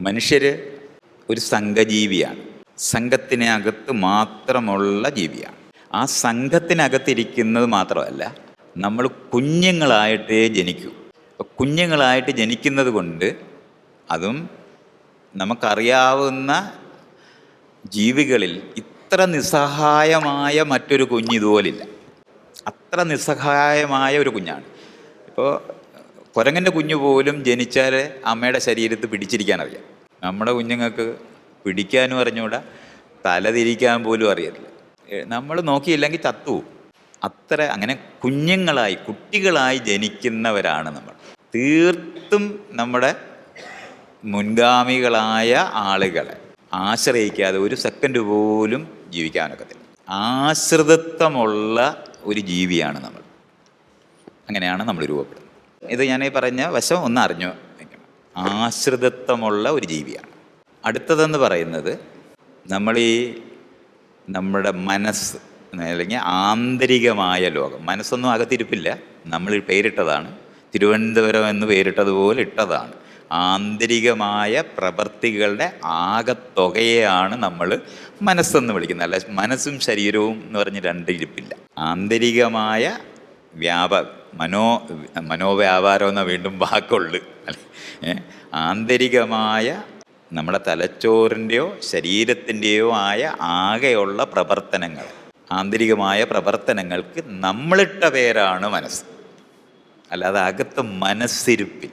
മനുഷ്യർ ഒരു സംഘജീവിയാണ്. സംഘത്തിനകത്ത് മാത്രമുള്ള ജീവിയാണ്. ആ സംഘത്തിനകത്തിരിക്കുന്നത് മാത്രമല്ല നമ്മൾ കുഞ്ഞുങ്ങളായിട്ടേ ജനിക്കൂ. കുഞ്ഞുങ്ങളായിട്ട് ജനിക്കുന്നത് കൊണ്ട് അതും നമുക്കറിയാവുന്ന ജീവികളിൽ ഇത്ര നിസ്സഹായമായ മറ്റൊരു കുഞ്ഞ് ഇതുപോലില്ല. അത്ര നിസ്സഹായമായ ഒരു കുഞ്ഞാണ്. ഇപ്പോൾ കുരങ്ങന്റെ കുഞ്ഞു പോലും ജനിച്ചാൽ അമ്മയുടെ ശരീരത്ത് പിടിച്ചിരിക്കാൻ അറിയാം. നമ്മുടെ കുഞ്ഞുങ്ങൾക്ക് പിടിക്കാനും അറിഞ്ഞുകൂടാ തല തിരിക്കാൻ പോലും അറിയത്തില്ല. നമ്മൾ നോക്കിയില്ലെങ്കിൽ ചത്തുപോകും അത്ര അങ്ങനെ കുഞ്ഞുങ്ങളായി കുട്ടികളായി ജനിക്കുന്നവരാണ് നമ്മൾ. തീർത്തും നമ്മുടെ മുൻഗാമികളായ ആളുകളെ ആശ്രയിക്കാതെ ഒരു സെക്കൻഡ് പോലും ജീവിക്കാനൊക്കത്തില്ല ആശ്രിതത്വമുള്ള ഒരു ജീവിയാണ് നമ്മൾ. അങ്ങനെയാണ് നമ്മൾ രൂപപ്പെടുന്നത്. ഇത് ഞാൻ ഈ പറഞ്ഞ വശം ഒന്ന് അറിഞ്ഞു. ആശ്രിതത്വമുള്ള ഒരു ജീവിയാണ്. അടുത്തതെന്ന് പറയുന്നത് നമ്മൾ ഈ നമ്മുടെ മനസ്സ് അല്ലെങ്കിൽ ആന്തരികമായ ലോകം. മനസ്സൊന്നും അകത്തിരിപ്പില്ല. നമ്മൾ പേരിട്ടതാണ്. തിരുവനന്തപുരം എന്ന് പേരിട്ടതുപോലെ ഇട്ടതാണ്. ആന്തരികമായ പ്രവർത്തികളുടെ ആകത്തുകയെയാണ് നമ്മൾ മനസ്സെന്ന് വിളിക്കുന്നത്. അല്ല മനസ്സും ശരീരവും എന്ന് പറഞ്ഞ് രണ്ട് ഇരിപ്പില്ല. ആന്തരികമായ വ്യാപ മനോ മനോവ്യാപാരം എന്ന വീണ്ടും വാക്കുള്ളു. ആന്തരികമായ നമ്മുടെ തലച്ചോറിന്റെയോ ശരീരത്തിന്റെയോ ആയ ആകെയുള്ള പ്രവർത്തനങ്ങൾ ആന്തരികമായ പ്രവർത്തനങ്ങൾക്ക് നമ്മളിട്ട പേരാണ് മനസ്സ്. അല്ലാതെ അകത്ത് മനസ്സിരുപ്പിൽ.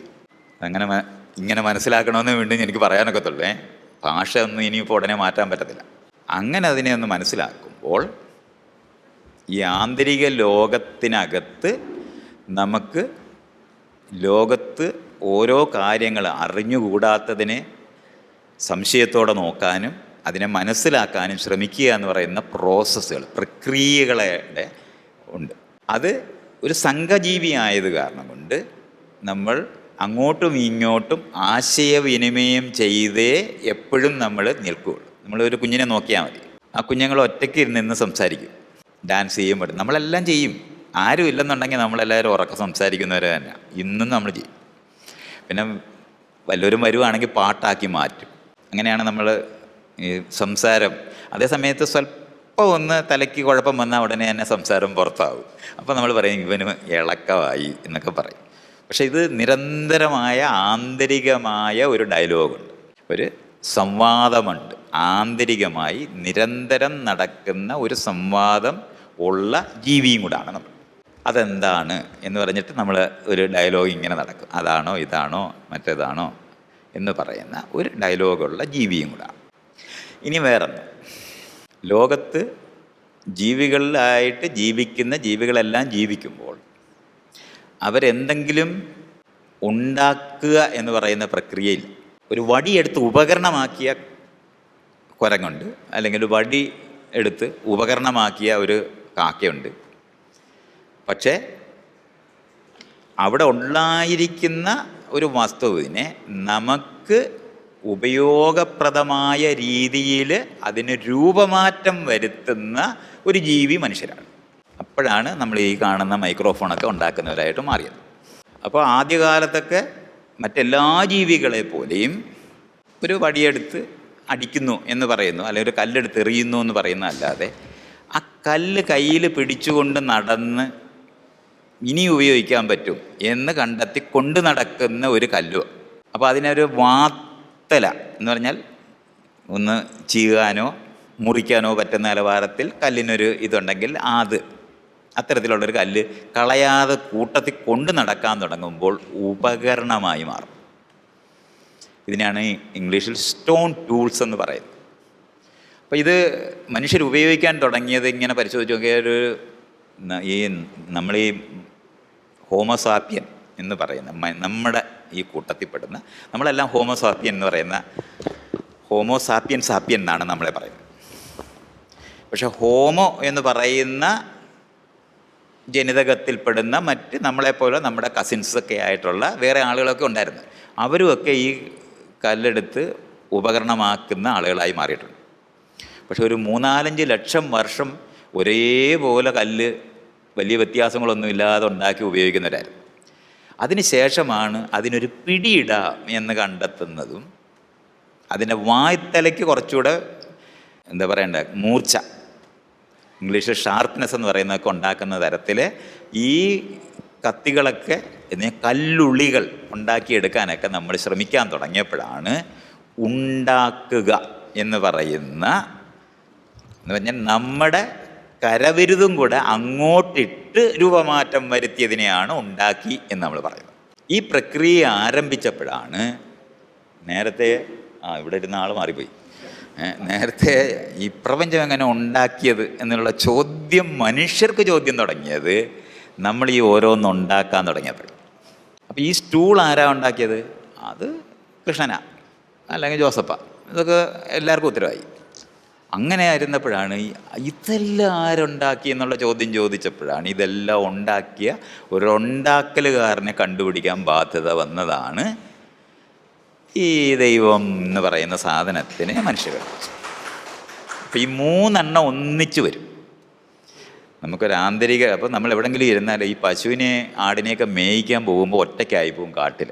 അങ്ങനെ ഇങ്ങനെ മനസ്സിലാക്കണമെന്ന് വീണ്ടും എനിക്ക് പറയാനൊക്കത്തുള്ളൂ. ഭാഷ ഒന്നും ഇനിയിപ്പോൾ ഉടനെ മാറ്റാൻ പറ്റത്തില്ല. അങ്ങനെ അതിനെ ഒന്ന് മനസ്സിലാക്കുമ്പോൾ ഈ ആന്തരിക ലോകത്തിനകത്ത് നമുക്ക് ലോകത്ത് ഓരോ കാര്യങ്ങൾ അറിഞ്ഞുകൂടാത്തതിനെ സംശയത്തോടെ നോക്കാനും അതിനെ മനസ്സിലാക്കാനും ശ്രമിക്കുക എന്ന് പറയുന്ന പ്രോസസ്സുകൾ പ്രക്രിയകളുടെ ഉണ്ട്. അത് ഒരു സംഘജീവി ആയത് കാരണം കൊണ്ട് നമ്മൾ അങ്ങോട്ടും ഇങ്ങോട്ടും ആശയവിനിമയം ചെയ്തേ എപ്പോഴും നമ്മൾ നിൽക്കുകയുള്ളൂ. നമ്മളൊരു കുഞ്ഞിനെ നോക്കിയാൽ മതി. ആ കുഞ്ഞുങ്ങൾ ഒറ്റയ്ക്ക് ഇരുന്ന് സംസാരിക്കും. ഡാൻസ് ചെയ്യും നമ്മളെല്ലാം ചെയ്യും. ആരും ഇല്ലെന്നുണ്ടെങ്കിൽ നമ്മളെല്ലാവരും ഉറക്കം സംസാരിക്കുന്നവർ തന്നെ. ഇന്നും നമ്മൾ ചെയ്യും പിന്നെ വല്ലവരും വരുവാണെങ്കിൽ പാട്ടാക്കി മാറ്റും. അങ്ങനെയാണ് നമ്മൾ ഈ സംസാരം. അതേ സമയത്ത് സ്വല്പം ഒന്ന് തലയ്ക്ക് കുഴപ്പം വന്നാൽ ഉടനെ തന്നെ സംസാരം പുറത്താവും. അപ്പോൾ നമ്മൾ പറയും ഇവന് ഇളക്കമായി എന്നൊക്കെ പറയും. പക്ഷെ ഇത് നിരന്തരമായ ആന്തരികമായ ഒരു ഡയലോഗുണ്ട്. ഒരു സംവാദമുണ്ട്. ആന്തരികമായി നിരന്തരം നടക്കുന്ന ഒരു സംവാദം ഉള്ള ജീവിയും കൂടാണ് നമ്മൾ അതെന്താണ് എന്ന് പറഞ്ഞിട്ട് നമ്മൾ ഒരു ഡയലോഗ് ഇങ്ങനെ നടക്കും. അതാണോ ഇതാണോ മറ്റേതാണോ എന്ന് പറയുന്ന ഒരു ഡയലോഗുള്ള ജീവിയും കൂടാണ് ഇനി വേറൊന്ന്. ലോകത്ത് ജീവികളിലായിട്ട് ജീവിക്കുന്ന ജീവികളെല്ലാം ജീവിക്കുമ്പോൾ അവരെന്തെങ്കിലും ഉണ്ടാക്കുക എന്ന് പറയുന്ന പ്രക്രിയയിൽ ഒരു വടിയെടുത്ത് ഉപകരണമാക്കിയ കുരങ്ങുണ്ട് അല്ലെങ്കിൽ വടി എടുത്ത് ഉപകരണമാക്കിയ ഒരു കാക്കയുണ്ട്. പക്ഷേ അവിടെ ഉണ്ടായിരിക്കുന്ന ഒരു വസ്തുവിനെ നമുക്ക് ഉപയോഗപ്രദമായ രീതിയിൽ അതിന് രൂപമാറ്റം വരുത്തുന്ന ഒരു ജീവി മനുഷ്യരാണ്. അപ്പോഴാണ് നമ്മൾ ഈ കാണുന്ന മൈക്രോഫോണൊക്കെ ഉണ്ടാക്കുന്നവരായിട്ട് മാറിയത്. അപ്പോൾ ആദ്യകാലത്തൊക്കെ മറ്റെല്ലാ ജീവികളെ പോലെയും ഒരു വടിയെടുത്ത് അടിക്കുന്നു എന്ന് പറയുന്നു അല്ലെങ്കിൽ ഒരു കല്ലെടുത്ത് എറിയുന്നു എന്ന് പറയുന്ന അല്ലാതെ ആ കല്ല് കയ്യിൽ പിടിച്ചുകൊണ്ട് നടന്ന് ഇനി ഉപയോഗിക്കാൻ പറ്റും എന്ന് കണ്ടെത്തി കൊണ്ട് നടക്കുന്ന ഒരു കല്ലു അപ്പോൾ അതിനൊരു വാത്തല എന്ന് പറഞ്ഞാൽ ഒന്ന് ചീകാനോ മുറിക്കാനോ പറ്റുന്ന നിലവാരത്തിൽ കല്ലിനൊരു ഇതുണ്ടെങ്കിൽ അത് അത്തരത്തിലുള്ളൊരു കല്ല് കളയാതെ കൂട്ടത്തിൽ കൊണ്ട് നടക്കാൻ തുടങ്ങുമ്പോൾ ഉപകരണമായി മാറും. ഇതിനാണ് ഇംഗ്ലീഷിൽ സ്റ്റോൺ ടൂൾസ് എന്ന് പറയുന്നത്. അപ്പോൾ ഇത് മനുഷ്യർ ഉപയോഗിക്കാൻ തുടങ്ങിയത് ഇങ്ങനെ പരിശോധിച്ച് നോക്കിയാൽ ഒരു ഈ നമ്മൾ ഈ ഹോമോസാപ്പിയൻ എന്ന് പറയുന്ന നമ്മുടെ ഈ കൂട്ടത്തിൽപ്പെടുന്ന നമ്മളെല്ലാം ഹോമോസാപ്യൻ എന്ന് പറയുന്ന ഹോമോസാപ്യൻ സാപ്യൻ എന്നാണ് നമ്മളെ പറയുന്നത്. പക്ഷെ ഹോമോ എന്ന് പറയുന്ന ജനിതകത്തിൽപ്പെടുന്ന മറ്റ് നമ്മളെപ്പോലെ നമ്മുടെ കസിൻസൊക്കെ ആയിട്ടുള്ള വേറെ ആളുകളൊക്കെ ഉണ്ടായിരുന്നു. അവരുമൊക്കെ ഈ കല്ലെടുത്ത് ഉപകരണമാക്കുന്ന ആളുകളായി മാറിയിട്ടുണ്ട്. പക്ഷെ ഒരു മൂന്നാലഞ്ച് ലക്ഷം വർഷം ഒരേപോലെ കല്ല് വലിയ വ്യത്യാസങ്ങളൊന്നും ഇല്ലാതെ ഉണ്ടാക്കി ഉപയോഗിക്കുന്നവരായിരുന്നു. അതിനുശേഷമാണ് അതിനൊരു പിടിയിടാം എന്ന് കണ്ടെത്തുന്നതും അതിന്റെ വായ്ത്തലയ്ക്ക് കുറച്ചുകൂടെ എന്താ പറയണ്ട മൂർച്ച. ഇംഗ്ലീഷിൽ ഷാർപ്നെസ് എന്ന് പറയുന്നതൊക്കെ ഉണ്ടാക്കുന്ന തരത്തിൽ ഈ കത്തികളൊക്കെ എന്നീ കല്ലുള്ളികൾ ഉണ്ടാക്കിയെടുക്കാനൊക്കെ നമ്മൾ ശ്രമിക്കാൻ തുടങ്ങിയപ്പോഴാണ് ഉണ്ടാക്കുക എന്ന് പറയുന്ന എന്ന് പറഞ്ഞാൽ നമ്മുടെ കരവിരുതും കൂടെ അങ്ങോട്ടിട്ട് രൂപമാറ്റം വരുത്തിയതിനെയാണ് ഉണ്ടാക്കി എന്ന് നമ്മൾ പറയുന്നത്. ഈ പ്രക്രിയ ആരംഭിച്ചപ്പോഴാണ് നേരത്തെ ആ ഇവിടെ ഇരുന്ന ആൾ മാറിപ്പോയി. നേരത്തെ ഈ പ്രപഞ്ചം എങ്ങനെ ഉണ്ടാക്കിയത് എന്നുള്ള ചോദ്യം മനുഷ്യർക്ക് ചോദ്യം തുടങ്ങിയത് നമ്മൾ ഈ ഓരോന്ന് ഉണ്ടാക്കാൻ തുടങ്ങിയപ്പോൾ അപ്പോൾ ഈ സ്റ്റൂൾ ആരാ ഉണ്ടാക്കിയത്? അത് കൃഷ്ണനാ അല്ലെങ്കിൽ ജോസഫ ഇതൊക്കെ എല്ലാവർക്കും ഉത്തരവായി. അങ്ങനെ ആയിരുന്നപ്പോഴാണ് ഇതെല്ലാം ആരുണ്ടാക്കി എന്നുള്ള ചോദ്യം ചോദിച്ചപ്പോഴാണ് ഇതെല്ലാം ഉണ്ടാക്കിയ ഒരു ഉണ്ടാക്കലുകാരനെ കണ്ടുപിടിക്കാൻ ബാധ്യത വന്നതാണ് ഈ ദൈവം എന്ന് പറയുന്ന സാധനത്തിന് മനുഷ്യർ. അപ്പം ഈ മൂന്നെണ്ണം ഒന്നിച്ചു വരും. നമുക്കൊരു ആന്തരിക അപ്പം നമ്മൾ എവിടെങ്കിലും ഇരുന്നാൽ ഈ പശുവിനെ ആടിനെയൊക്കെ മേയിക്കാൻ പോകുമ്പോൾ ഒറ്റയ്ക്കായി പോകും കാട്ടിൽ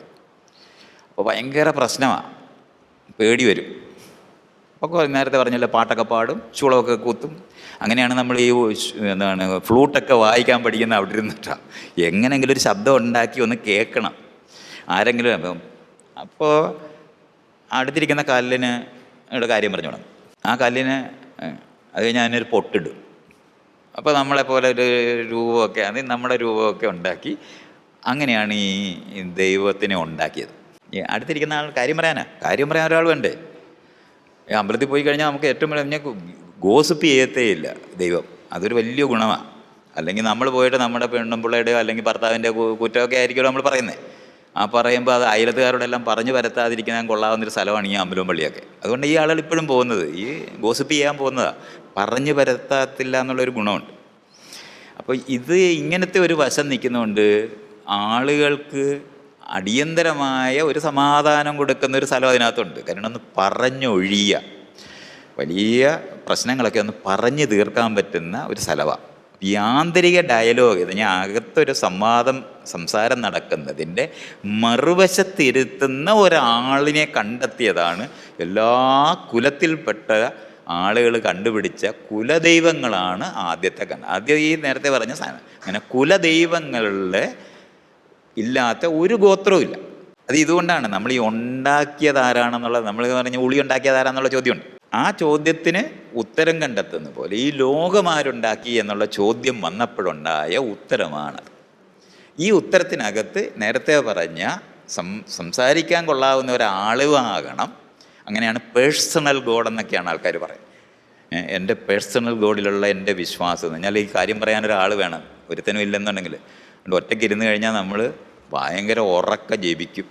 അപ്പോൾ ഭയങ്കര പ്രശ്നമാണ് പേടി വരും. അപ്പോൾ നേരത്തെ പറഞ്ഞല്ലോ പാട്ടൊക്കെ പാടും ചൂളമൊക്കെ കൂത്തും. അങ്ങനെയാണ് നമ്മൾ ഈ എന്താണ് ഫ്ലൂട്ടൊക്കെ വായിക്കാൻ പഠിക്കുന്ന അവിടെ ഇരുന്നിട്ടാണ് എങ്ങനെങ്കിലും ഒരു ശബ്ദം ഉണ്ടാക്കി ഒന്ന് കേൾക്കണം. ആരെങ്കിലും അപ്പം അപ്പോൾ അടുത്തിരിക്കുന്ന കല്ലിന് ഇവിടെ കാര്യം പറഞ്ഞു തുടങ്ങും ആ കല്ലിന് അത് അതിനൊരു പൊട്ടിടും. അപ്പോൾ നമ്മളെപ്പോലെ ഒരു രൂപമൊക്കെ അത് നമ്മുടെ രൂപമൊക്കെ ഉണ്ടാക്കി അങ്ങനെയാണ് ഈ ദൈവത്തിനെ ഉണ്ടാക്കിയത്. അടുത്തിരിക്കുന്ന ആൾ കാര്യം പറയാനാ? കാര്യം പറയാൻ ഒരാൾ വേണ്ടേ അമ്പലത്തിൽ പോയി കഴിഞ്ഞാൽ നമുക്ക് ഏറ്റവും വലിയ ഗോസിപ്പ് ചെയ്യത്തേ ഇല്ല ദൈവം. അതൊരു വലിയ ഗുണമാണ് അല്ലെങ്കിൽ നമ്മൾ പോയിട്ട് നമ്മുടെ പെണ്ണും പിള്ളയുടെയോ അല്ലെങ്കിൽ ഭർത്താവിന്റെ കുറ്റമൊക്കെ ആയിരിക്കുമല്ലോ നമ്മൾ പറയുന്നത് ആ പറയുമ്പോൾ അത് അയലത്തുകാരോടെല്ലാം പറഞ്ഞു വരത്താതിരിക്കാൻ കൊള്ളാവുന്നൊരു സ്ഥലമാണ് ഈ അമ്പലവും പള്ളിയൊക്കെ. അതുകൊണ്ട് ഈ ആളുകൾ ഇപ്പോഴും പോകുന്നത് ഈ ഗോസിപ്പ് ചെയ്യാൻ പോകുന്നതാണ് പറഞ്ഞു വരത്താത്തില്ല എന്നുള്ളൊരു ഗുണമുണ്ട്. അപ്പോൾ ഇത് ഇങ്ങനത്തെ ഒരു വശം നിൽക്കുന്നതുകൊണ്ട് ആളുകൾക്ക് അടിയന്തരമായ ഒരു സമാധാനം കൊടുക്കുന്ന ഒരു സ്ഥലം അതിനകത്തുണ്ട്. കാരണം ഒന്ന് പറഞ്ഞൊഴിയുക വലിയ പ്രശ്നങ്ങളൊക്കെ ഒന്ന് പറഞ്ഞു തീർക്കാൻ പറ്റുന്ന ഒരു സ്ഥലമാണ് ഈ ആന്തരിക ഡയലോഗ് ഇത് ഞാൻ അകത്തൊരു സംവാദം സംസാരം നടക്കുന്നതിന്റെ മറുവശത്തിരുത്തുന്ന ഒരാളിനെ കണ്ടെത്തിയതാണ് എല്ലാ കുലത്തിൽപ്പെട്ട ആളുകൾ കണ്ടുപിടിച്ച കുലദൈവങ്ങളാണ് ആദ്യത്തെ കണ്ട ആദ്യം ഈ നേരത്തെ പറഞ്ഞ സാധനം. അങ്ങനെ കുലദൈവങ്ങളുടെ ഇല്ലാത്ത ഒരു ഗോത്രവും ഇല്ല. അത് ഇതുകൊണ്ടാണ് നമ്മൾ ഈ ഉണ്ടാക്കിയത് ആരാണെന്നുള്ളത് നമ്മൾ പറഞ്ഞ ഉളി ഉണ്ടാക്കിയത് ആരാന്നുള്ള ചോദ്യമുണ്ട്. ആ ചോദ്യത്തിന് ഉത്തരം കണ്ടെത്തുന്ന പോലെ ഈ ലോകമാരുണ്ടാക്കി എന്നുള്ള ചോദ്യം വന്നപ്പോഴുണ്ടായ ഉത്തരമാണത്. ഈ ഉത്തരത്തിനകത്ത് നേരത്തെ പറഞ്ഞ സം സംസാരിക്കാൻ കൊള്ളാവുന്ന ഒരാളുവാകണം. അങ്ങനെയാണ് പേഴ്സണൽ ഗോഡ് എന്നൊക്കെയാണ് ആൾക്കാർ പറയുന്നത്. എന്റെ പേഴ്സണൽ ഗോഡിലുള്ള എന്റെ വിശ്വാസം എന്ന് പറഞ്ഞാൽ ഈ കാര്യം പറയാൻ ഒരാൾ വേണം. ഒരുത്തനും ഇല്ലെന്നുണ്ടെങ്കിൽ. അതുകൊണ്ട് ഒറ്റയ്ക്ക് ഇരുന്ന് കഴിഞ്ഞാൽ നമ്മൾ ഭയങ്കര ഉറക്ക ജപിക്കും.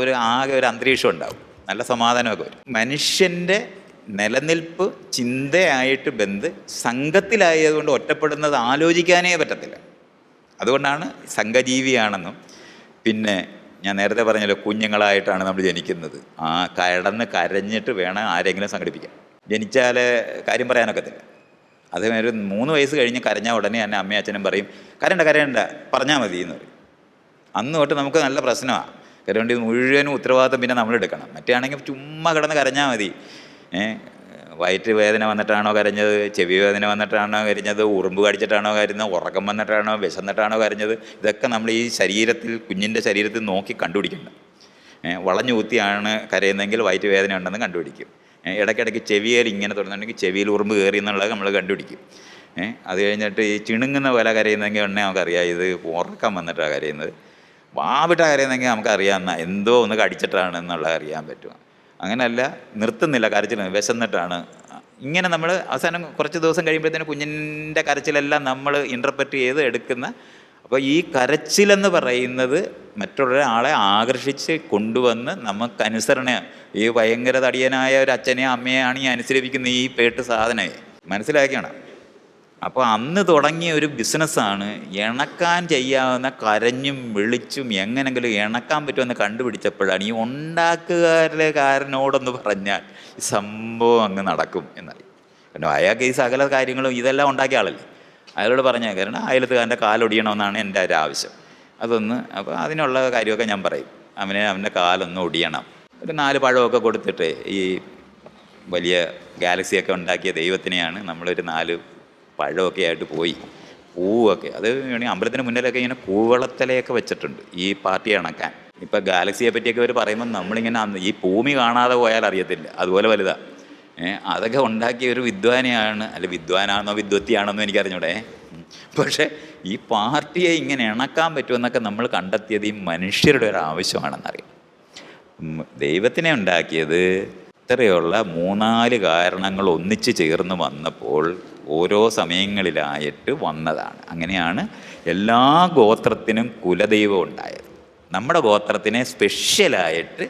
ഒരു ആകെ ഒരു അന്തരീക്ഷം ഉണ്ടാവും. നല്ല സമാധാനമൊക്കെ വരും. മനുഷ്യന്റെ നിലനിൽപ്പ് ചിന്തയായിട്ട് ബന്ധ് സംഘത്തിലായതുകൊണ്ട് ഒറ്റപ്പെടുന്നത് ആലോചിക്കാനേ പറ്റത്തില്ല. അതുകൊണ്ടാണ് സംഘജീവിയാണെന്നും പിന്നെ ഞാൻ നേരത്തെ പറഞ്ഞല്ലോ കുഞ്ഞുങ്ങളായിട്ടാണ് നമ്മൾ ജനിക്കുന്നത്. ആ കടന്ന് കരഞ്ഞിട്ട് വേണം ആരെങ്കിലും സംഘടിപ്പിക്കാൻ. ജനിച്ചാൽ കാര്യം പറയാനൊക്കത്തില്ല. അതേമാതിരി മൂന്ന് വയസ്സ് കഴിഞ്ഞ് കരഞ്ഞ ഉടനെ തന്നെ അമ്മയും അച്ഛനും പറയും കരണ്ട കരയണ്ട പറഞ്ഞാൽ മതി എന്ന് പറയും. അന്ന് തൊട്ട് നമുക്ക് നല്ല പ്രശ്നമാണ് കരവേണ്ടി മുഴുവനും ഉത്തരവാദിത്തം പിന്നെ നമ്മൾ എടുക്കണം. ചുമ്മാ കിടന്ന് കരഞ്ഞാൽ മതി. വയറ്റ് വേദന വന്നിട്ടാണോ കരഞ്ഞത്? ചെവി വേദന വന്നിട്ടാണോ കരഞ്ഞത്? ഉറുമ്പ് കടിച്ചിട്ടാണോ കരഞ്ഞത്? ഉറക്കം വന്നിട്ടാണോ? വിശന്നിട്ടാണോ കരഞ്ഞത്? ഇതൊക്കെ നമ്മൾ ഈ ശരീരത്തിൽ കുഞ്ഞിന്റെ ശരീരത്തിൽ നോക്കി കണ്ടുപിടിക്കണം വളഞ്ഞു കുത്തിയാണ് കരയുന്നതെങ്കിൽ വയറ്റ് വേദന ഉണ്ടെന്ന് കണ്ടുപിടിക്കും. ഇടയ്ക്കിടയ്ക്ക് ചെവിയിൽ ഇങ്ങനെ തുടങ്ങുന്നുണ്ടെങ്കിൽ ചെവിയിൽ ഉറുമ്പ് കയറി എന്നുള്ളത് നമ്മൾ കണ്ടുപിടിക്കും. അത് കഴിഞ്ഞിട്ട് ഈ ചിണുങ്ങുന്ന പോലെ കരയുന്നെങ്കിൽ ഉടനെ നമുക്കറിയാം ഇത് ഉറക്കം വന്നിട്ടാണ് കരയുന്നത്. വാവിട്ട കരയുന്നെങ്കിൽ നമുക്കറിയാം എന്തോ ഒന്ന് കടിച്ചിട്ടാണ് എന്നുള്ളത് അറിയാൻ പറ്റും അങ്ങനെയല്ല നിർത്തുന്നില്ല കരച്ചിൽ വിശന്നിട്ടാണ്. ഇങ്ങനെ നമ്മൾ അവസാനം കുറച്ച് ദിവസം കഴിയുമ്പോഴത്തേന് കുഞ്ഞിന്റെ കരച്ചിലെല്ലാം നമ്മൾ ഇന്റർപ്രറ്റ് ചെയ്ത് എടുക്കുന്ന അപ്പോൾ ഈ കരച്ചിലെന്ന് പറയുന്നത് മറ്റൊരാളെ ആകർഷിച്ച് കൊണ്ടുവന്ന് നമുക്കനുസരണ ഈ ഭയങ്കര തടിയനായ ഒരു അച്ഛനെയും അമ്മയാണ് ഈ അനുസരിപ്പിക്കുന്ന ഈ പേട്ട് സാധനമായി മനസ്സിലാക്കിയാണ്. അപ്പോൾ അന്ന് തുടങ്ങിയ ഒരു ബിസിനസ്സാണ് ഇണക്കാൻ ചെയ്യാവുന്ന കരഞ്ഞും വിളിച്ചും എങ്ങനെങ്കിലും ഇണക്കാൻ പറ്റുമെന്ന് കണ്ടുപിടിച്ചപ്പോഴാണ് ഈ ഉണ്ടാക്കുകാരിലെ കാരനോടൊന്ന് പറഞ്ഞാൽ ഈ സംഭവം അങ്ങ് നടക്കും എന്നറിയും കാരണം അയാൾക്ക് ഈ സകല കാര്യങ്ങളും ഇതെല്ലാം ഉണ്ടാക്കിയ ആളല്ലേ. അയാളോട് പറഞ്ഞാൽ കാരണം അയലത്തുകാരന്റെ കാലൊടിയണമെന്നാണ് എന്റെ ഒരു ആവശ്യം അതൊന്ന് അപ്പോൾ അതിനുള്ള കാര്യമൊക്കെ ഞാൻ പറയും. അവനെ അവന്റെ കാലൊന്ന് ഒടിയണം. ഒരു നാല് പഴമൊക്കെ കൊടുത്തിട്ട് ഈ വലിയ ഗാലക്സിയൊക്കെ ഉണ്ടാക്കിയ ദൈവത്തിനെയാണ് നമ്മളൊരു നാല് പഴമൊക്കെ ആയിട്ട് പോയി. പൂവൊക്കെ. അത് വേണമെങ്കിൽ അമ്പലത്തിന് മുന്നിലൊക്കെ ഇങ്ങനെ കൂവളത്തലയൊക്കെ വെച്ചിട്ടുണ്ട് ഈ പാർട്ടി ഇണക്കാൻ ഇപ്പം ഗാലക്സിയെ പറ്റിയൊക്കെ അവർ പറയുമ്പോൾ നമ്മളിങ്ങനെ ഈ ഭൂമി കാണാതെ പോയാൽ അറിയത്തില്ല. അതുപോലെ വലുതാ. അതൊക്കെ ഉണ്ടാക്കിയ ഒരു വിദ്വാനെയാണ്. അല്ല വിദ്വാനാണെന്നോ വിദ്വത്തിയാണെന്നോ എനിക്കറിഞ്ഞൂടെ. അറിഞ്ഞൂടെ പക്ഷേ ഈ പാർട്ടിയെ ഇങ്ങനെ ഇണക്കാൻ പറ്റുമെന്നൊക്കെ നമ്മൾ കണ്ടെത്തിയത് ഈ മനുഷ്യരുടെ ഒരു ആവശ്യമാണെന്നറിയാം. ദൈവത്തിനെ ഉണ്ടാക്കിയത് ഇത്രയുള്ള മൂന്നാൽ കാരണങ്ങൾ ഒന്നിച്ച് ചേർന്ന് വന്നപ്പോൾ ഓരോ സമയങ്ങളിലായിട്ട് വന്നതാണ്. അങ്ങനെയാണ് എല്ലാ ഗോത്രത്തിനും കുലദൈവം ഉണ്ടായത്. നമ്മുടെ ഗോത്രത്തിനെ സ്പെഷ്യലായിട്ട്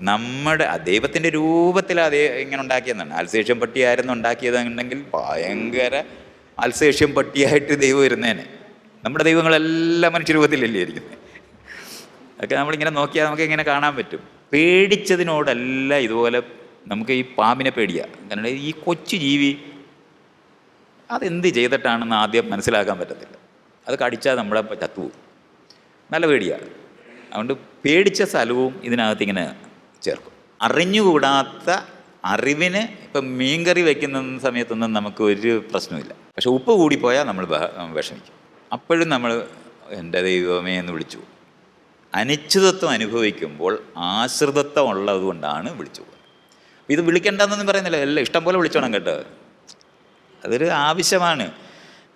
നമ്മുടെ ദൈവത്തിന്റെ രൂപത്തിൽ അതേ ഇങ്ങനെ ഉണ്ടാക്കിയതാണ്. അൽസേഷ്യം പട്ടിയായിരുന്നു ഉണ്ടാക്കിയതെന്നുണ്ടെങ്കിൽ ഭയങ്കര അൽസേഷ്യം പട്ടിയായിട്ട് ദൈവം ഇരുന്നേനെ. നമ്മുടെ ദൈവങ്ങളെല്ലാം മനുഷ്യരൂപത്തിലല്ലേ ഇരിക്കുന്നത് അതൊക്കെ നമ്മളിങ്ങനെ നോക്കിയാൽ നമുക്ക് ഇങ്ങനെ കാണാൻ പറ്റും. പേടിച്ചതിനോടല്ല ഇതുപോലെ നമുക്ക് ഈ പാമ്പിനെ പേടിയാ. കാരണം ഈ കൊച്ചു ജീവി അതെന്ത് ചെയ്തിട്ടാണെന്ന് ആദ്യം മനസ്സിലാക്കാൻ പറ്റത്തില്ല. അത് കടിച്ചാൽ നമ്മളെ ചത്തുപോകും. നല്ല പേടിയാണ് അതുകൊണ്ട് പേടിച്ച സ്ഥലവും ഇതിനകത്ത് ഇങ്ങനെ ചേർക്കും. അറിഞ്ഞുകൂടാത്ത അറിവിന് ഇപ്പം മീൻകറി വയ്ക്കുന്ന സമയത്തൊന്നും നമുക്ക് ഒരു പ്രശ്നമില്ല പക്ഷെ ഉപ്പ് കൂടിപ്പോയാൽ നമ്മൾ വിഷമിക്കും. അപ്പോഴും നമ്മൾ എന്റെ ദൈവമേ എന്ന് വിളിച്ചു. അനിശ്ചിതത്വം അനുഭവിക്കുമ്പോൾ ആശ്രിതത്വം ഉള്ളത് കൊണ്ടാണ് വിളിച്ചു പോകുന്നത്. ഇത് വിളിക്കേണ്ടതെന്നൊന്നും പറയുന്നില്ല. എല്ലാം ഇഷ്ടം പോലെ വിളിച്ചോണം കേട്ടോ. അതൊരു ആവശ്യമാണ്.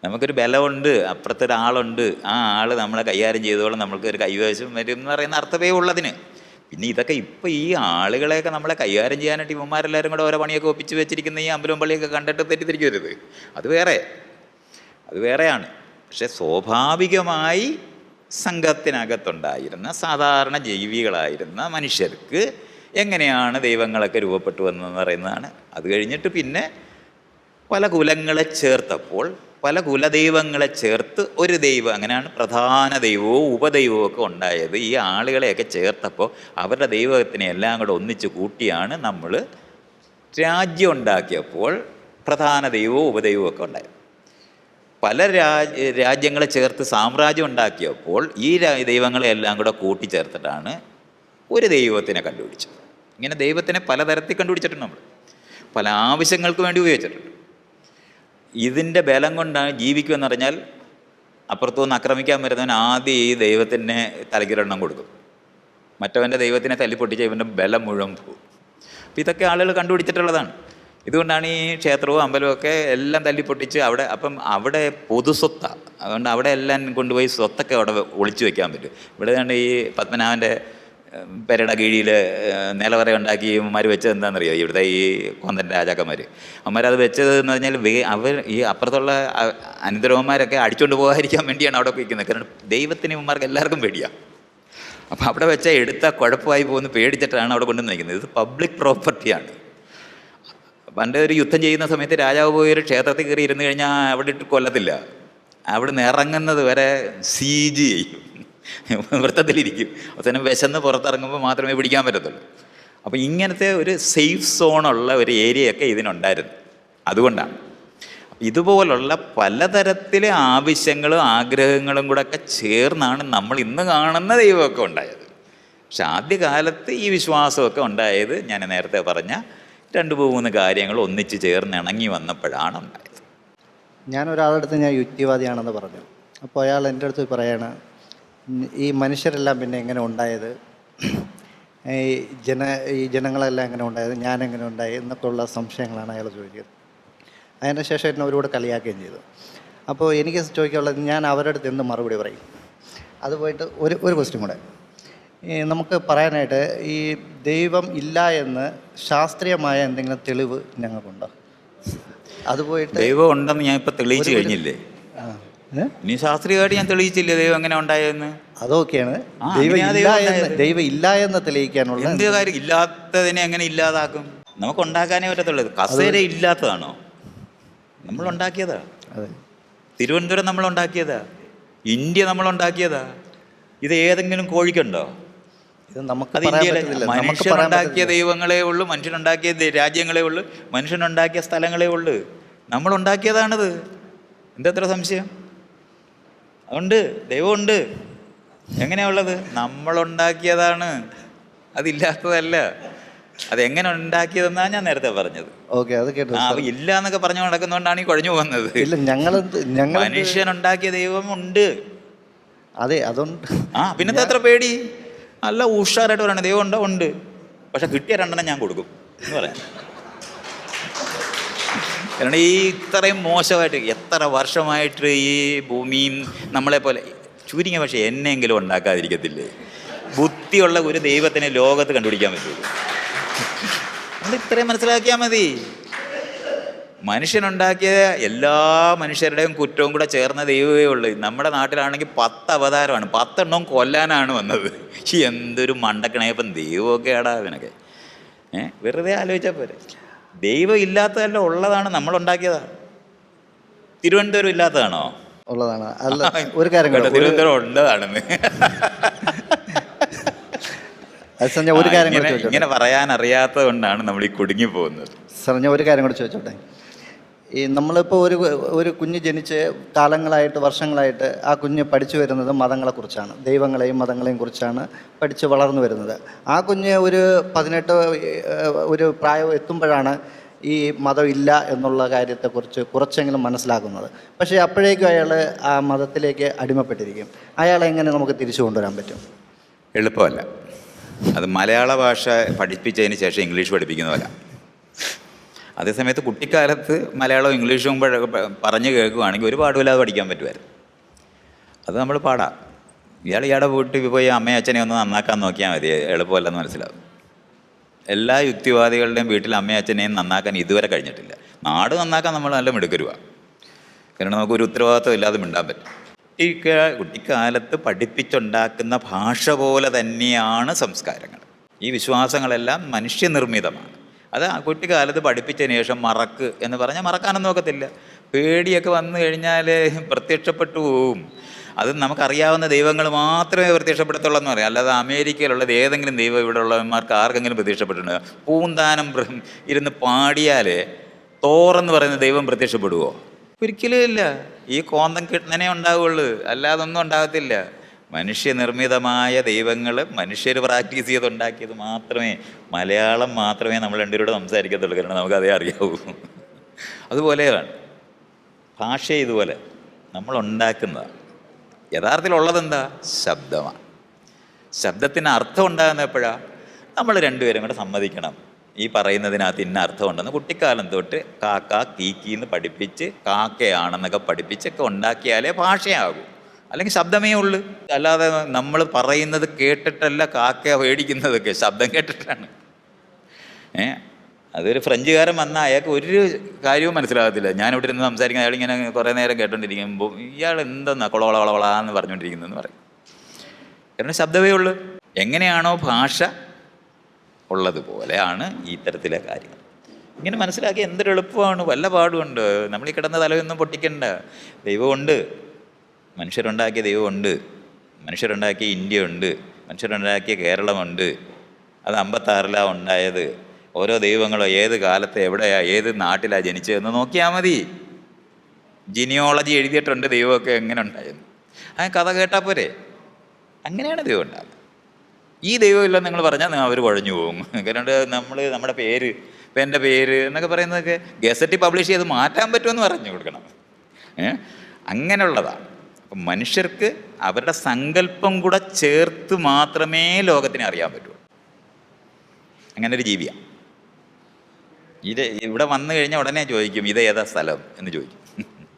നമുക്കൊരു ബലമുണ്ട് അപ്പുറത്തെ ഒരാളുണ്ട്. ആ ആൾ നമ്മളെ കൈകാര്യം ചെയ്തോളം നമ്മൾക്ക് ഒരു കൈവശം വരും എന്ന് പറയുന്ന അർത്ഥമേ ഉള്ളതിന് പിന്നെ ഇതൊക്കെ ഇപ്പോൾ ഈ ആളുകളെയൊക്കെ നമ്മളെ കൈകാര്യം ചെയ്യാനായിട്ട് ഇവന്മാരെല്ലാവരും കൂടെ ഓരോ പണിയൊക്കെ ഒപ്പിച്ച് വെച്ചിരിക്കുന്ന ഈ അമ്പലം പള്ളിയൊക്കെ കണ്ടിട്ട് തെറ്റിദ്ധരിക്കരുത്. അത് വേറെ. അത് വേറെയാണ്. പക്ഷെ സ്വാഭാവികമായി സംഘത്തിനകത്തുണ്ടായിരുന്ന സാധാരണ ജൈവികളായിരുന്ന മനുഷ്യർക്ക് എങ്ങനെയാണ് ദൈവങ്ങളൊക്കെ രൂപപ്പെട്ടു വന്നതെന്ന് പറയുന്നതാണ്. അത് കഴിഞ്ഞിട്ട് പിന്നെ പല കുലങ്ങളെ ചേർത്തപ്പോൾ പല കുലദൈവങ്ങളെ ചേർത്ത് ഒരു ദൈവം അങ്ങനെയാണ് പ്രധാന ദൈവവും ഉപദൈവവും ഒക്കെ ഉണ്ടായത്. ഈ ആളുകളെയൊക്കെ ചേർത്തപ്പോൾ അവരുടെ ദൈവത്തിനെ എല്ലാം കൂടെ ഒന്നിച്ച് കൂട്ടിയാണ് നമ്മൾ രാജ്യം ഉണ്ടാക്കിയപ്പോൾ പ്രധാന ദൈവവും ഉപദൈവവും ഒക്കെ ഉണ്ടായത്. പല രാജ് രാജ്യങ്ങളെ ചേർത്ത് സാമ്രാജ്യം ഉണ്ടാക്കിയപ്പോൾ ഈ ദൈവങ്ങളെ എല്ലാം കൂടെ കൂട്ടിച്ചേർത്തിട്ടാണ് ഒരു ദൈവത്തിനെ കണ്ടുപിടിച്ചത്. ഇങ്ങനെ ദൈവത്തിനെ പലതരത്തിൽ കണ്ടുപിടിച്ചിട്ടുണ്ട് നമ്മൾ. പല ആവശ്യങ്ങൾക്ക് വേണ്ടി ഉപയോഗിച്ചിട്ടുണ്ട്. ഇതിന്റെ ബലം കൊണ്ടാണ് ജീവിക്കുമെന്ന് പറഞ്ഞാൽ അപ്പുറത്തുനിന്ന് ആക്രമിക്കാൻ വരുന്നവൻ ആദ്യം ഈ ദൈവത്തിന് തലകിരെണ്ണം കൊടുക്കും. മറ്റവന്റെ ദൈവത്തിനെ തല്ലിപ്പൊട്ടിച്ച് ഇവന്റെ ബലം മുഴുവൻ പോകും. അപ്പോൾ ഇതൊക്കെ ആളുകൾ കണ്ടുപിടിച്ചിട്ടുള്ളതാണ്. ഇതുകൊണ്ടാണ് ഈ ക്ഷേത്രവും അമ്പലവും ഒക്കെ എല്ലാം തല്ലിപ്പൊട്ടിച്ച് അവിടെ അപ്പം അവിടെ പൊതുസ്വത്താണ് അതുകൊണ്ട് അവിടെ എല്ലാം കൊണ്ടുപോയി സ്വത്തൊക്കെ അവിടെ ഒളിച്ചു വെക്കാൻ പറ്റും. ഇവിടെ കണ്ട് ഈ പത്മനാഭന്റെ പെരട കീഴിൽ നിലവറ ഉണ്ടാക്കി ഇവന്മാർ വെച്ചത് എന്താണെന്നറിയോ? ഇവിടുത്തെ ഈ കൊന്തൻ രാജാക്കന്മാർ അവന്മാരത് വെച്ചത് എന്ന് പറഞ്ഞാൽ വേ അവർ ഈ അപ്പുറത്തുള്ള അനുദ്രവന്മാരൊക്കെ അടിച്ചുകൊണ്ട് പോകാതിരിക്കാൻ വേണ്ടിയാണ് അവിടെ വയ്ക്കുന്നത് കാരണം ദൈവത്തിന് ഇവന്മാർക്ക് എല്ലാവർക്കും പേടിയാണ് അപ്പം അവിടെ വെച്ചാൽ എടുത്താൽ കുഴപ്പമായി പോകുന്നു പേടിച്ചിട്ടാണ് അവിടെ കൊണ്ടുവന്ന് നിൽക്കുന്നത് ഇത് പബ്ലിക് പ്രോപ്പർട്ടിയാണ് പണ്ട് ഒരു യുദ്ധം ചെയ്യുന്ന സമയത്ത് രാജാവ് പോയി ഒരു ക്ഷേത്രത്തിൽ കയറി ഇരുന്ന് കഴിഞ്ഞാൽ അവിടെ ഇട്ട് കൊല്ലത്തില്ല. അവിടെ നിന്ന് ഇറങ്ങുന്നത് വരെ സീജ് ചെയ്യും. വൃത്തത്തിലിരിക്കും. അവസാനം വിശന്ന് പുറത്തിറങ്ങുമ്പോൾ മാത്രമേ പിടിക്കാൻ പറ്റത്തുള്ളൂ. അപ്പോൾ ഇങ്ങനത്തെ ഒരു സേഫ് സോണുള്ള ഒരു ഏരിയയൊക്കെ ഇതിനുണ്ടായിരുന്നു. അതുകൊണ്ടാണ്. ഇതുപോലുള്ള പലതരത്തിലെ ആവശ്യങ്ങളും ആഗ്രഹങ്ങളും കൂടെ ഒക്കെ ചേർന്നാണ് നമ്മൾ ഇന്ന് കാണുന്ന ദൈവമൊക്കെ ഉണ്ടായത്. പക്ഷെ ആദ്യകാലത്ത് ഈ വിശ്വാസമൊക്കെ ഉണ്ടായത് ഞാൻ നേരത്തെ പറഞ്ഞ രണ്ട് മൂന്ന് കാര്യങ്ങൾ ഒന്നിച്ച് ചേർന്ന് ഇണങ്ങി വന്നപ്പോഴാണ് ഉണ്ടായത്. ഞാൻ ഒരാളടുത്ത് ഞാൻ യുക്തിവാദിയാണെന്ന് പറഞ്ഞു. അപ്പോൾ അയാൾ എന്റെ അടുത്ത് പറയാണ് ഈ മനുഷ്യരെല്ലാം പിന്നെ എങ്ങനെ ഉണ്ടായത്? ഈ ജന ഈ ജനങ്ങളെല്ലാം എങ്ങനെ ഉണ്ടായത്? ഞാൻ എങ്ങനെ ഉണ്ടായി? എന്നൊക്കെ ഉള്ള സംശയങ്ങളാണ് അയാൾ ചോദിച്ചത്. അതിന് ശേഷം എന്നെ അവരോട് കളിയാക്കുകയും ചെയ്തു. അപ്പോൾ എനിക്ക് ചോദിക്കാനുള്ളത് ഞാൻ അവരുടെ അടുത്ത് എന്ത് മറുപടി പറയും? അത് പോയിട്ട് ഒരു ഒരു ക്വസ്റ്റ്യൻ കൂടെ. നമുക്ക് പറയാനായിട്ട് ഈ ദൈവം ഇല്ല എന്ന് ശാസ്ത്രീയമായ എന്തെങ്കിലും തെളിവ് ഞങ്ങൾക്കുണ്ടോ? അത് പോയിട്ട് ദൈവം ഉണ്ടെന്ന് ഞാൻ ഇപ്പം തെളിയിച്ചു കഴിഞ്ഞില്ലേ. ഇനി ശാസ്ത്രീയമായിട്ട് ഞാൻ തെളിയിച്ചില്ലേ ദൈവം എങ്ങനെ ഉണ്ടായെന്ന്? അതൊക്കെയാണ് ദൈവം ഇല്ല എന്ന് ദൈവം ഇല്ല എന്ന് തെളിയിക്കാനുള്ള എന്ത് കാര്യം? ഇല്ലാത്തതിനെ എങ്ങനെ ഇല്ലാതാക്കും? നമുക്ക് ഉണ്ടാക്കാനേ പറ്റത്തുള്ളൂ. കസേര ഇല്ലാത്തതാണോ? നമ്മൾ ഉണ്ടാക്കിയതാ. തിരുവനന്തപുരം നമ്മൾ ഉണ്ടാക്കിയതാ. ഇന്ത്യ നമ്മൾ ഉണ്ടാക്കിയതാ. ഇത് ഏതെങ്കിലും കോഴിക്കുണ്ടോ? ഇത് നമുക്ക് മനുഷ്യനുണ്ടാക്കിയ ദൈവങ്ങളെ ഉള്ളൂ മനുഷ്യനുണ്ടാക്കിയ രാജ്യങ്ങളെ ഉള്ളൂ മനുഷ്യനുണ്ടാക്കിയ സ്ഥലങ്ങളെ ഉള്ളൂ. നമ്മൾ ഉണ്ടാക്കിയതാണത് എത്ര സംശയം? അതുണ്ട് ദൈവമുണ്ട്. എങ്ങനെയാ ഉള്ളത് നമ്മളുണ്ടാക്കിയതാണ്. അതില്ലാത്തതല്ല. അത് എങ്ങനെ ഉണ്ടാക്കിയതെന്നാണ് ഞാൻ നേരത്തെ പറഞ്ഞത്. ഓക്കെ അത് കേട്ടു. ആ ഇല്ല എന്നൊക്കെ പറഞ്ഞു നടക്കുന്നതുകൊണ്ടാണ് ഈ കുഴഞ്ഞു പോകുന്നത്. ഇല്ല ഞങ്ങൾ ഞങ്ങൾ മനുഷ്യനുണ്ടാക്കിയ ദൈവം ഉണ്ട് അതെ അതുണ്ട്. ആ പിന്നത്തെ എത്ര പേടി? നല്ല ഉഷാറായിട്ട് പറയണം. ദൈവം ഉണ്ടോ? ഉണ്ട്. പക്ഷെ കിട്ടിയ രണ്ടെണ്ണം ഞാൻ കൊടുക്കും. എന്ന് പറയാം. കാരണം ഈ ഇത്രയും മോശമായിട്ട് എത്ര വർഷമായിട്ട് ഈ ഭൂമിയും നമ്മളെ പോലെ ചുരുങ്ങിയ പക്ഷേ എന്നെങ്കിലും ഉണ്ടാക്കാതിരിക്കത്തില്ലേ? ബുദ്ധിയുള്ള ഒരു ദൈവത്തിനെ ലോകത്ത് കണ്ടുപിടിക്കാൻ പറ്റുള്ളൂ നമ്മൾ ഇത്രയും മനസ്സിലാക്കിയാൽ മതി. മനുഷ്യനുണ്ടാക്കിയ എല്ലാ മനുഷ്യരുടെയും കുറ്റവും കൂടെ ചേർന്ന ദൈവമേ ഉള്ളൂ. നമ്മുടെ നാട്ടിലാണെങ്കിൽ പത്ത് അവതാരമാണ്. പത്തെണ്ണം കൊല്ലാനാണ് വന്നത്. ഈ എന്തൊരു മണ്ടക്കണയപ്പം ദൈവമൊക്കെ ആടാ അവനൊക്കെ. ഏ? വെറുതെ ആലോചിച്ചാൽ പോരെ. ദൈവം ഇല്ലാത്തതല്ല ഉള്ളതാണ് നമ്മൾ ഉണ്ടാക്കിയതാണ് തിരുവനന്തപുരം ഇല്ലാത്തതാണോ? ഉള്ളതാണ്. അല്ല ഒരു കാര്യം തിരുവനന്തപുരം ഉള്ളതാണെന്ന്. അത് സാർ ഞാൻ ഒരു കാര്യം ഇങ്ങനെ പറയാൻ അറിയാത്തത് കൊണ്ടാണ് നമ്മൾ ഈ കുടുങ്ങി പോകുന്നത്. സാർ ഞാൻ ഒരു കാര്യം കൂടെ ചോദിച്ചോട്ടെ? ഈ നമ്മളിപ്പോൾ ഒരു ഒരു കുഞ്ഞ് ജനിച്ച് കാലങ്ങളായിട്ട് വർഷങ്ങളായിട്ട് ആ കുഞ്ഞ് പഠിച്ചു വരുന്നത് മതങ്ങളെക്കുറിച്ചാണ്. ദൈവങ്ങളെയും മതങ്ങളെയും കുറിച്ചാണ് പഠിച്ച് വളർന്നു വരുന്നത്. ആ കുഞ്ഞ് ഒരു പതിനെട്ട് ഒരു പ്രായം എത്തുമ്പോഴാണ് ഈ മതം ഇല്ല എന്നുള്ള കാര്യത്തെക്കുറിച്ച് കുറച്ചെങ്കിലും മനസ്സിലാക്കുന്നത്. പക്ഷേ അപ്പോഴേക്കും അയാൾ ആ മതത്തിലേക്ക് അടിമപ്പെട്ടിരിക്കും. അയാളെ എങ്ങനെ നമുക്ക് തിരിച്ചു കൊണ്ടുവരാൻ പറ്റും? എളുപ്പമല്ല. അത് മലയാള ഭാഷ പഠിപ്പിച്ചതിന് ശേഷം ഇംഗ്ലീഷ് പഠിപ്പിക്കുന്നതല്ല. അതേസമയത്ത് കുട്ടിക്കാലത്ത് മലയാളവും ഇംഗ്ലീഷും പറഞ്ഞ് കേൾക്കുകയാണെങ്കിൽ ഒരു പാടുമില്ലാതെ പഠിക്കാൻ പറ്റുമായിരുന്നു. അത് നമ്മൾ പാടാം. ഇയാൾ ഇയാളുടെ വീട്ടിൽ പോയി അമ്മയും അച്ഛനെ ഒന്ന് നന്നാക്കാൻ നോക്കിയാൽ മതി. എളുപ്പമല്ലെന്ന് മനസ്സിലാവും. എല്ലാ യുക്തിവാദികളുടെയും വീട്ടിൽ അമ്മയും അച്ഛനെയും നന്നാക്കാൻ ഇതുവരെ കഴിഞ്ഞിട്ടില്ല. നാട് നന്നാക്കാൻ നമ്മൾ നല്ല മിടുക്കരുവാണ് കാരണം നമുക്കൊരു ഉത്തരവാദിത്വം ഇല്ലാതെ മിണ്ടാൻ പറ്റും. ഈ ക- കുട്ടിക്കാലത്ത് പഠിപ്പിച്ചുണ്ടാക്കുന്ന ഭാഷ പോലെ തന്നെയാണ് സംസ്കാരങ്ങൾ. ഈ വിശ്വാസങ്ങളെല്ലാം മനുഷ്യനിർമ്മിതമാണ്. അത് ആ കുട്ടിക്കാലത്ത് പഠിപ്പിച്ചതിന് ശേഷം മറക്ക് എന്ന് പറഞ്ഞാൽ മറക്കാനൊന്നും നോക്കത്തില്ല പേടിയൊക്കെ വന്നു കഴിഞ്ഞാൽ പ്രത്യക്ഷപ്പെട്ടു പോവും. അത് നമുക്കറിയാവുന്ന ദൈവങ്ങൾ മാത്രമേ പ്രത്യക്ഷപ്പെടുത്തുള്ളൂ എന്ന് പറയാം. അല്ലാതെ അമേരിക്കയിലുള്ളത് ഏതെങ്കിലും ദൈവം ഇവിടെ ഉള്ളവന്മാർക്ക് ആർക്കെങ്കിലും പ്രത്യക്ഷപ്പെട്ടിട്ടുണ്ടോ? പൂന്താനം ഇരുന്ന് പാടിയാൽ തോറെന്ന് പറയുന്ന ദൈവം പ്രത്യക്ഷപ്പെടുവോ? ഒരിക്കലും ഇല്ല. ഈ കോന്തം കിട്ടുന്നതിനേ ഉണ്ടാവുള്ളൂ. അല്ലാതൊന്നും ഉണ്ടാകത്തില്ല. മനുഷ്യനിർമ്മിതമായ ദൈവങ്ങൾ മനുഷ്യർ പ്രാക്ടീസ് ചെയ്തുണ്ടാക്കിയത് മാത്രമേ മലയാളം മാത്രമേ നമ്മൾ രണ്ടുപേരോട് സംസാരിക്കത്തുള്ളൂ. കാരണം നമുക്കതേ അറിയാവൂ. അതുപോലെയാണ് ഭാഷ ഇതുപോലെ നമ്മൾ യഥാർത്ഥത്തിലുള്ളതെന്താ? യഥാർത്ഥത്തിലുള്ളത് ശബ്ദമാണ്. ശബ്ദത്തിന് അർത്ഥം ഉണ്ടാകുന്ന എപ്പോഴാണ് നമ്മൾ രണ്ടുപേരും കൂടെ സമ്മതിക്കണം. ഈ പറയുന്നതിനകത്ത് ഇന്ന അർത്ഥമുണ്ടെന്ന് കുട്ടിക്കാലം തൊട്ട് കാക്ക കീക്കി എന്ന് പഠിപ്പിച്ച് കാക്കയാണെന്നൊക്കെ പഠിപ്പിച്ചൊക്കെ ഉണ്ടാക്കിയാലേ ഭാഷയാകൂ. അല്ലെങ്കിൽ ശബ്ദമേ ഉള്ളൂ. അല്ലാതെ നമ്മൾ പറയുന്നത് കേട്ടിട്ടല്ല കാക്ക മേടിക്കുന്നതൊക്കെ ശബ്ദം കേട്ടിട്ടാണ്. ഏ? അതൊരു ഫ്രഞ്ചുകാരൻ വന്നാൽ അയാൾക്ക് ഒരു കാര്യവും മനസ്സിലാകത്തില്ല. ഞാനിവിടെ ഇരുന്ന് സംസാരിക്കുന്ന അയാൾ ഇങ്ങനെ കുറേ നേരം കേട്ടോണ്ടിരിക്കുമ്പോൾ ഇയാൾ എന്തെന്നാ കൊളവളവളവളാന്ന് പറഞ്ഞുകൊണ്ടിരിക്കുന്നതെന്ന് പറയും. കാരണം ശബ്ദമേ ഉള്ളൂ. എങ്ങനെയാണോ ഭാഷ ഉള്ളതുപോലെയാണ് ഈ തരത്തിലെ കാര്യങ്ങൾ. ഇങ്ങനെ മനസ്സിലാക്കി എന്തൊരു എളുപ്പമാണ്. വല്ല പാടുമുണ്ട്. നമ്മൾ ഈ കിടന്ന തലയൊന്നും പൊട്ടിക്കണ്ട. ദൈവമുണ്ട്. മനുഷ്യരുണ്ടാക്കിയ ദൈവമുണ്ട് മനുഷ്യരുണ്ടാക്കിയ ഇന്ത്യ ഉണ്ട് മനുഷ്യരുണ്ടാക്കിയ കേരളമുണ്ട്. അത് അമ്പത്താറിലാണ് ഉണ്ടായത്. ഓരോ ദൈവങ്ങളോ ഏത് കാലത്ത് എവിടെയാ ഏത് നാട്ടിലാണ് ജനിച്ചതെന്ന് നോക്കിയാൽ മതി. ജിനിയോളജി എഴുതിയിട്ടുണ്ട് ദൈവമൊക്കെ എങ്ങനെ ഉണ്ടായിരുന്നു ആ കഥ കേട്ടാൽ പോരെ. അങ്ങനെയാണ് ദൈവം ഉണ്ടാകുന്നത് ഈ ദൈവം ഇല്ലെന്ന് നിങ്ങൾ പറഞ്ഞാൽ അവർ കുഴഞ്ഞു പോകും. കാരണം നമ്മൾ നമ്മുടെ പേര് ഇപ്പം എന്റെ പേര് എന്നൊക്കെ പറയുന്നതൊക്കെ ഗസറ്റ് പബ്ലിഷ് ചെയ്ത് മാറ്റാൻ പറ്റുമെന്ന് പറഞ്ഞു കൊടുക്കണം. അങ്ങനെയുള്ളതാണ്. അപ്പം മനുഷ്യർക്ക് അവരുടെ സങ്കല്പം കൂടെ ചേർത്ത് മാത്രമേ ലോകത്തിനെ അറിയാൻ പറ്റൂ. അങ്ങനെ ഒരു ജീവിയാണ് ഇത് ഇവിടെ വന്നു കഴിഞ്ഞാൽ ഉടനെ ചോദിക്കും ഇത് ഏതാ സ്ഥലം? എന്ന് ചോദിക്കും.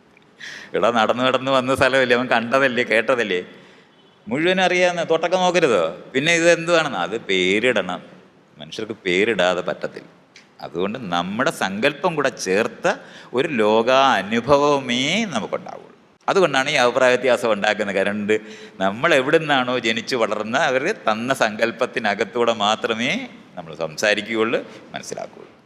ഇവിടെ നടന്ന് നടന്ന് വന്ന സ്ഥലമല്ലേ? അവൻ കണ്ടതല്ലേ? കേട്ടതല്ലേ? മുഴുവൻ അറിയാമെന്ന് തൊട്ടൊക്കെ നോക്കരുതോ? പിന്നെ ഇത് എന്തുവാണെന്ന്? അത് പേരിടണം. മനുഷ്യർക്ക് പേരിടാതെ പറ്റത്തില്ല. അതുകൊണ്ട് നമ്മുടെ സങ്കല്പം കൂടെ ചേർത്ത ഒരു ലോകാനുഭവമേ നമുക്കുണ്ടാവുള്ളൂ അതുകൊണ്ടാണ് ഈ അഭിപ്രായ വ്യത്യാസം ഉണ്ടാക്കുന്നത്. കാരണം നമ്മൾ എവിടെ നിന്നാണോ ജനിച്ചു വളർന്ന അവർ തന്ന സങ്കല്പത്തിനകത്തൂടെ മാത്രമേ നമ്മൾ സംസാരിക്കുകയുള്ളൂ മനസ്സിലാക്കുകയുള്ളൂ.